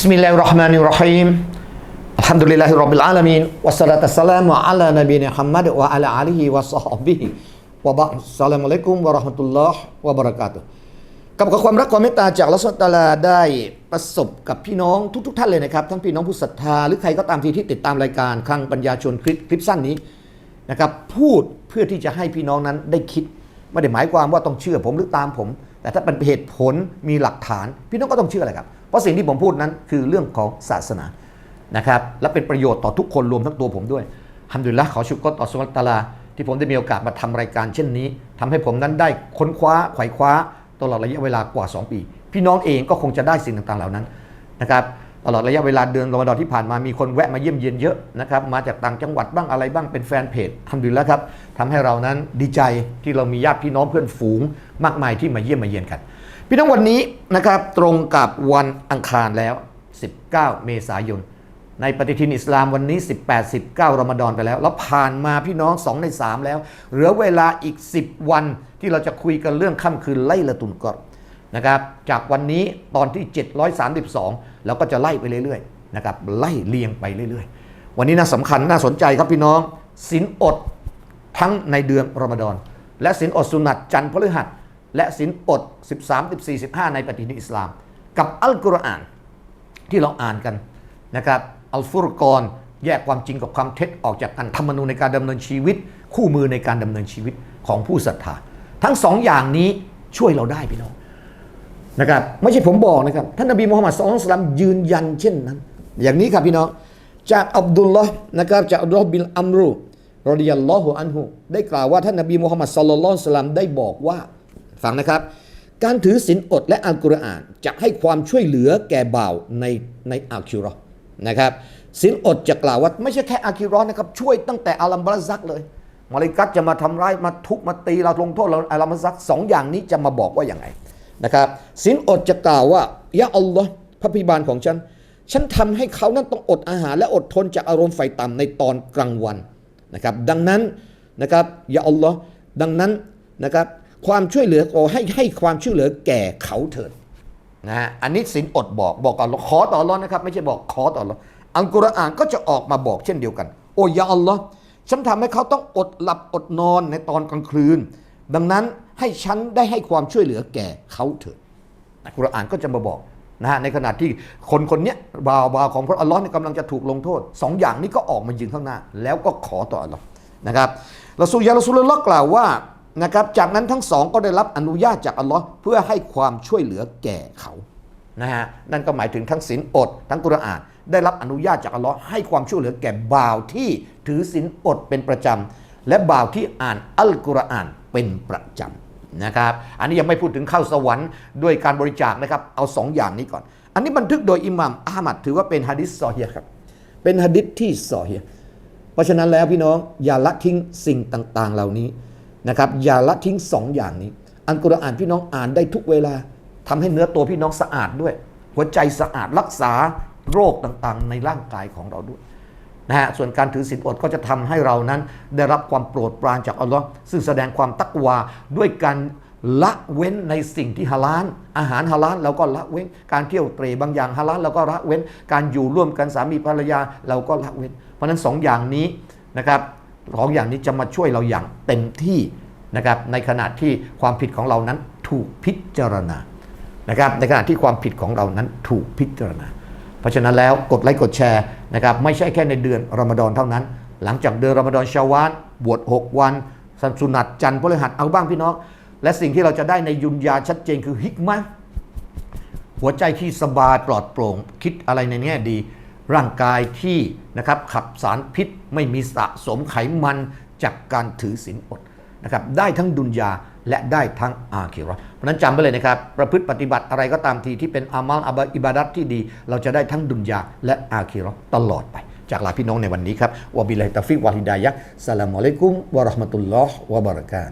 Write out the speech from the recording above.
بسم الله الرحمن الرحيم الحمد لله رب العالمين والصلاة والسلام على نبينا محمد وعلى آله وصحبه وبعد السلام عليكم ورحمة الله وبركاته กับกับความรักความเมตตาจากลัสตาลาได้ประสบกับพี่น้องทุกๆทท่านเลยนะครับ ทั้งพี่น้องผู้ศรัทธา หรือใครก็ตามที่ที่ติดตามรายการคลังปัญญาชวนคลิปคลิปสั้นนี้นะครับพูดเพื่อที่จะให้พี่น้องนั้นได้คิด ไม่ได้หมายความว่าต้องเชื่อผมหรือตามผม แต่ถ้าเป็นเหตุผลมีหลักฐาน พี่น้องก็ต้องเชื่ออะไรครับ เพราะสิ่งที่ผมพูดนั้นคือเรื่องของศาสนานะครับและเป็นประโยชน์ต่อทุกคนรวมทั้งตัวผมด้วยฮัมดุลิลละขอชุกรต่อสุลตาลา ที่ผมได้มีโอกาสมาทำรายการเช่นนี้ทำให้ผมนั้นได้ค้นคว้าไขว่คว้าตลอดระยะเวลากว่า 2 ปี พี่น้องเองก็คงจะได้สิ่งต่างๆเหล่านั้นนะครับ ตลอดระยะเวลาเดือนรอมฎอนที่ผ่านมามีคนแวะมาเยี่ยมเยียนเยอะนะครับมาจากต่างจังหวัดบ้างอะไรบ้างเป็นแฟนเพจทำดีแล้วครับทำให้เรานั้นดีใจที่เรามีญาติพี่น้องเพื่อนฝูงมากมายที่มาเยี่ยมมาเยียนกัน พี่น้องวันนี้นะครับตรงกับวันอังคารแล้ว 19 เมษายน ในปฏิทินอิสลามวันนี้ 18 19รอมฎอนไปแล้ว แล้วผ่านมาพี่น้อง 2 ใน 3 แล้ว เหลือเวลาอีก 10 วันที่เราจะคุยกันเรื่องค่ำคืนไล่ละตุนกอ นะครับจากวันนี้ตอนที่ 732เราก็จะไล่ไปเรื่อยๆนะครับไล่เลียงไปเรื่อยๆ วันนี้น่าสำคัญน่าสนใจครับพี่น้องสินอดทั้งในเดือนรอมฎอนและสินอดสุนัตจันทร์พฤหัส และสินอด 13 14 15 ในปฏิทินอิสลาม กับอัลกุรอานที่เราอ่านกันนะครับอัลฟุรกอนแยกความจริงกับความเท็จออกจากกันธรรมนูญในการดำเนินชีวิต คู่มือในการดำเนินชีวิตของผู้ศรัทธา ทั้งสองอย่างนี้ช่วยเราได้พี่น้อง นะครับไม่ใช่ผมบอกนะครับท่านนบีมุฮัมมัดสุลลัลสลัมยืนยันเช่นนั้น อย่างนี้ครับพี่น้องจากอับดุลลอฮ์นะครับจากอับดุลลอฮ์บินอัมรุรอดิยัลลอฮุอันฮุได้กล่าวว่าท่านนบีมุฮัมมัดสุลลัลสลัมได้บอกว่าฟังนะครับ การถือศีลอดและอัลกุรอานจะให้ความช่วยเหลือแก่บ่าวในในอาคิรอนะครับศีลอดจะกล่าวว่าไม่ใช่แค่อาคิรอนะครับช่วยตั้งแต่อาลัมบรซักเลยมาลิกัตจะมาทำร้ายมาทุบมาตีเราลงโทษเราอาลัมบรซักสองอย่างนี้จะมาบอกว่าอย่างไง นะครับศีลอดจะกล่าวว่ายะอัลลอฮ์พระพิบาลของฉัน ฉันทำให้เขานั้นต้องอดอาหารและอดทนจากอารมณ์ไฟต่ำในตอนกลางวันนะครับดังนั้นนะครับยาอัลลอฮ์ดังนั้นนะครับความช่วยเหลือขอให้ให้ความช่วยเหลือแก่เขาเถิดนะฮะอันนี้สินอดบอกบอกก่อนขอต่ออัลลอฮ์นะครับไม่ใช่บอกขอต่ออัลลอฮ์อัลกุรอานก็จะออกมาบอกเช่นเดียวกัน โอ้ยาอัลลอฮ์ฉันทำให้เขาต้องอดหลับอดนอนในตอนกลางคืน ดังนั้น ให้ฉันได้ให้ความช่วยเหลือแก่เขาเถิดอัลกุรอานก็จะมาบอกนะฮะในขณะที่คนคนนี้บาวบาวของพระอัลลอฮ์นี่กำลังจะถูกลงโทษสองอย่างนี้ก็ออกมายืนข้างหน้า แล้วก็ขอต่ออัลลอฮ์นะครับรอซูยารอซูลลอกล่าวว่านะครับจากนั้นทั้งสองก็ได้รับอนุญาตจากอัลลอฮ์เพื่อให้ความช่วยเหลือแก่เขานะฮะนั่นก็หมายถึงทั้งศีลอด ทั้งกุรอาน ได้รับอนุญาตจากอัลลอฮ์ให้ความช่วยเหลือแก่บ่าวที่ถือศีลอดเป็นประจำและบ่าวที่อ่านอัลกุรอานเป็นประจำ นะครับ อันนี้ยังไม่พูดถึงเข้าสวรรค์ด้วยการบริจาคนะครับ เอาสองอย่างนี้ก่อน อันนี้บันทึกโดยอิหม่ามอามัดถือว่าเป็นฮะดิษซอฮียครับ เป็นฮะดิษที่ซอฮียเพราะฉะนั้นแล้วพี่น้องอย่าละทิ้งสิ่งต่างๆ เหล่านี้นะครับ อย่าละทิ้งสองอย่างนี้ อันกุรอานพี่น้องอ่านได้ทุกเวลาทำให้เนื้อตัวพี่น้องสะอาดด้วย หัวใจสะอาดรักษาโรคต่างๆ ในร่างกายของเราด้วย นะฮะส่วนการถือศีลอดก็จะทำให้เรานั้นได้รับความโปรดปรานจากอัลลอฮ์ซึ่งแสดงความตักวาด้วยการละเว้นในสิ่งที่ฮาลาลอาหารฮาลาลเราก็ละเว้น การเที่ยวเตรบางอย่างฮาลาลเราก็ละเว้น การอยู่ร่วมกันสามีภรรยาเราก็ละเว้น เพราะฉะนั้นสองอย่างนี้นะครับสองอย่างนี้จะมาช่วยเราอย่างเต็มที่นะครับในขณะที่ความผิดของเรานั้นถูกพิจารณานะครับในขณะที่ความผิดของเรานั้นถูกพิจารณา เพราะฉะนั้นแล้วกดไลค์กดแชร์นะครับไม่ใช่แค่ในเดือนรอมฎอนเท่านั้น หลังจากเดือนรอมฎอนชาวานบวช6 วันสันสุนัตจันทร์พฤหัสเอาบ้างพี่น้อง และสิ่งที่เราจะได้ในยุนยาชัดเจนคือฮิกมะหัวใจที่สบายปลอดโปร่ง คิดอะไรในแง่ดี ร่างกายที่นะครับขับสารพิษไม่มีสะสมไขมันจากการถือศีลอดนะครับได้ทั้งดุนยา และได้ทั้งอาคิรอเพราะนั้นจำไว้เลยนะครับ ประพฤติปฏิบัติอะไรก็ตามทีที่เป็นอามัลอบอิบาดัตที่ดี เราจะได้ทั้งดุนยาและอาคิรอตลอดไป จากลาพี่น้องในวันนี้ครับวะบิลลาฮิตาฟิกวะฮิดายะฮ์สลามอะลัยกุมวะราะห์มะตุลลอฮ์วะบะเราะกาตุ